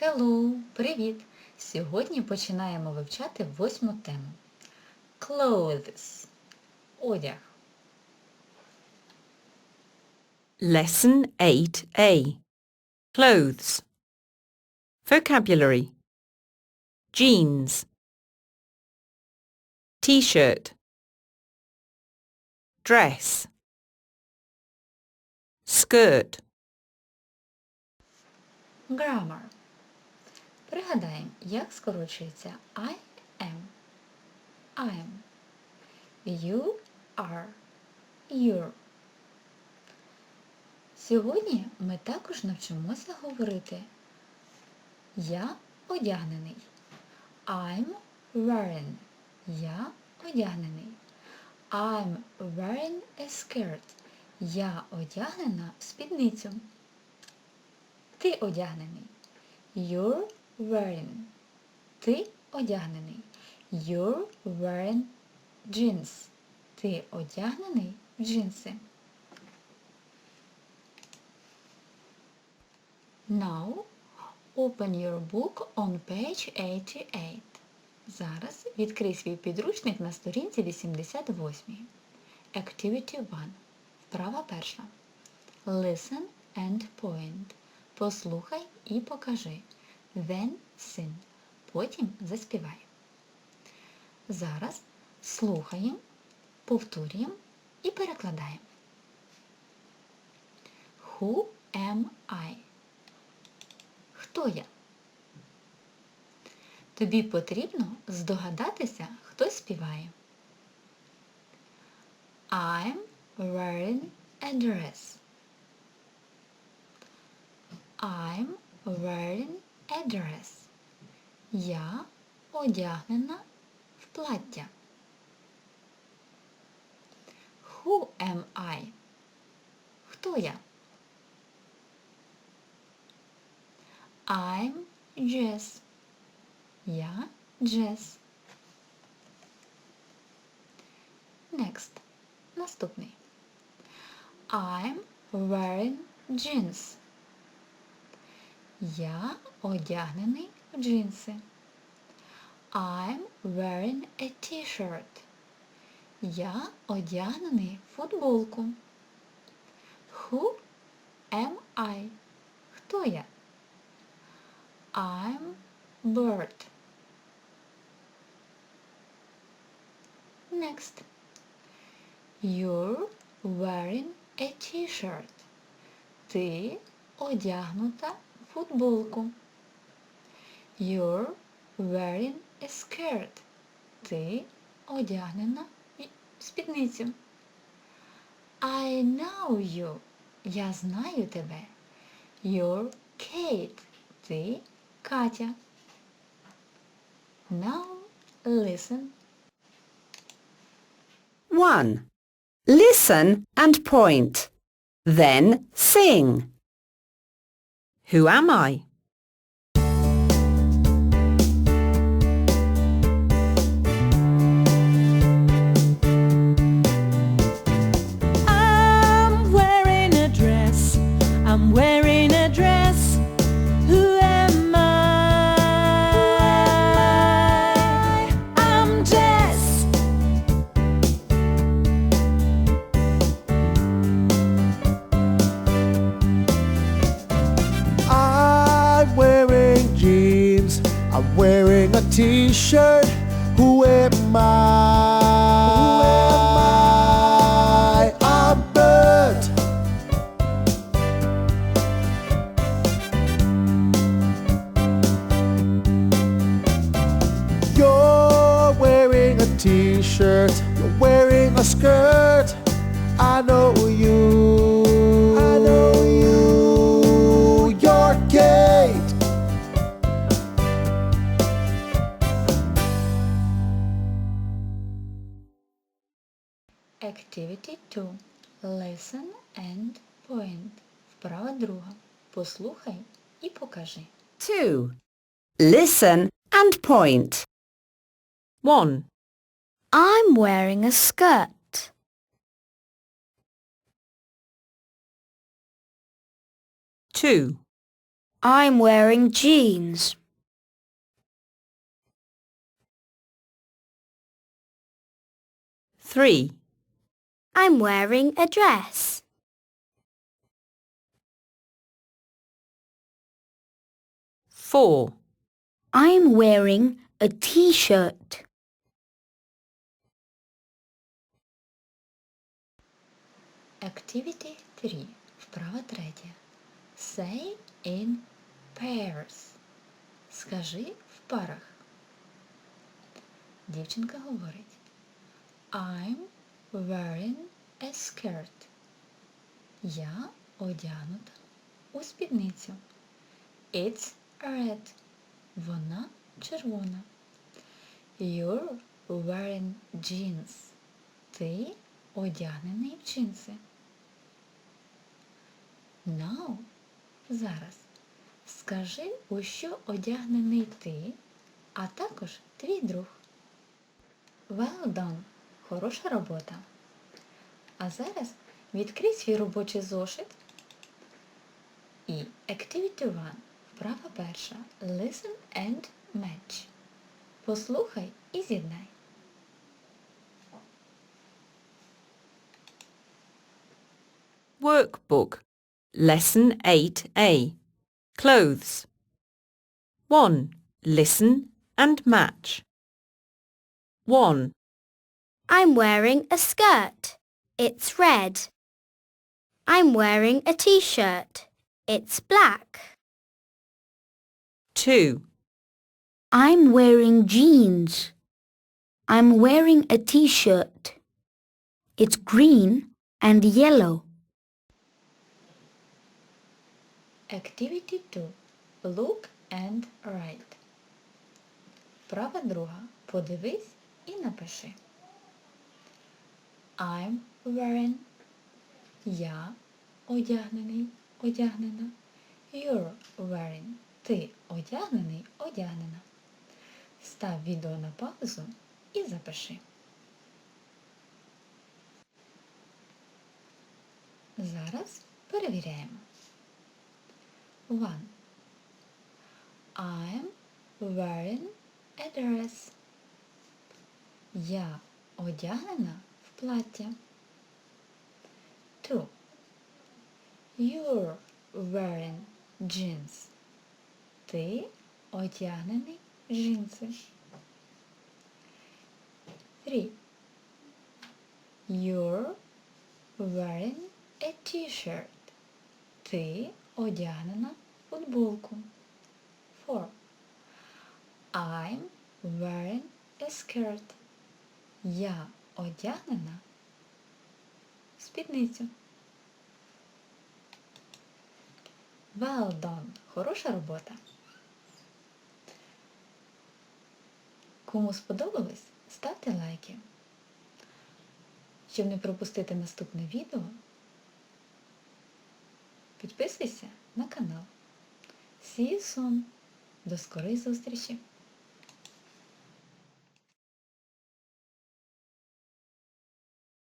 Hello! Привіт! Сьогодні починаємо вивчати восьму тему. Clothes. Одяг. Lesson 8a Clothes Vocabulary Jeans T-shirt Dress Skirt Grammar. Пригадаємо, як скорочується I am. I'm. You are. You're. Сьогодні ми також навчимося говорити Я одягнений. I'm wearing. Я одягнений. I'm wearing a skirt. Я одягнена в спідницю. Ти одягнений. You're wearing. Ти одягнений. You're wearing jeans. Ти одягнений в джинси. Now open your book on page 88. Зараз відкрий свій підручник на сторінці 88. Activity 1. Вправа перша. Listen and point. Послухай і покажи. Then sing. Потім заспівай. Зараз слухаємо, повторюємо і перекладаємо. Who am I? Хто я? Тобі потрібно здогадатися, хто співає. I'm wearing a dress. I'm wearing a dress. Я одягнена в плаття. Who am I? Хто я? I'm Jess. Я Джес. Next. Наступний. I'm wearing jeans. Я одягнений в джинси. I'm wearing a t-shirt. Я одягнений в футболку. Who am I? Хто я? I'm bird. Next. You're wearing a t-shirt. Ти одягнута футболку. You're wearing a skirt. Ти одягнена в спідницю. I know you. Я знаю тебе. You're Kate. Ти Катя. Now listen. 1. Listen and point. Then sing. Who am I? Wearing a t-shirt. Who am I? Who am I? I'm Bert. You're wearing a t-shirt. You're wearing a skirt. I know Activity 2. Listen and point. Вправа друга. Послухай і покажи. 2. Listen and point. 1. I'm wearing a skirt. Two. I'm wearing jeans. Three. I'm wearing a dress. Four. I'm wearing a t-shirt. Activity 3. Вправа третя. Say in pairs. Скажи в парах. Дівчинка говорить. I'm wearing a skirt. Я одягнута у спідницю. It's red. Вона червона. You're wearing jeans. Ти одягнений в джинси. Now, зараз, скажи, у що одягнений ти, а також твій друг. Well done. Хороша робота. А зараз відкрий свій робочий зошит і Activity 1. Вправа перша. Listen and match. Послухай і з'єднай. Workbook. Lesson 8a. Clothes. 1. Listen and match. 1. I'm wearing a skirt. It's red. I'm wearing a t-shirt. It's black. 2. I'm wearing jeans. I'm wearing a t-shirt. It's green and yellow. Activity 2. Look and write. Права друга. Подивись і напиши. I'm wearing. Я одягнений, одягнена. You're wearing. Ти одягнений, одягнена. Став відео на паузу і запиши. Зараз перевіряємо. One. I'm wearing a dress. Я одягнена плаття. Two. You're wearing jeans. Ти одягнений в джинси. Three. You're wearing a t-shirt. Ти одягнена в футболку. Four. I'm wearing a skirt. Я одягнена в спідницю. Well done. Хороша робота. Кому сподобалось, ставте лайки. Щоб не пропустити наступне відео, підписуйся на канал. See you soon. До скорої зустрічі!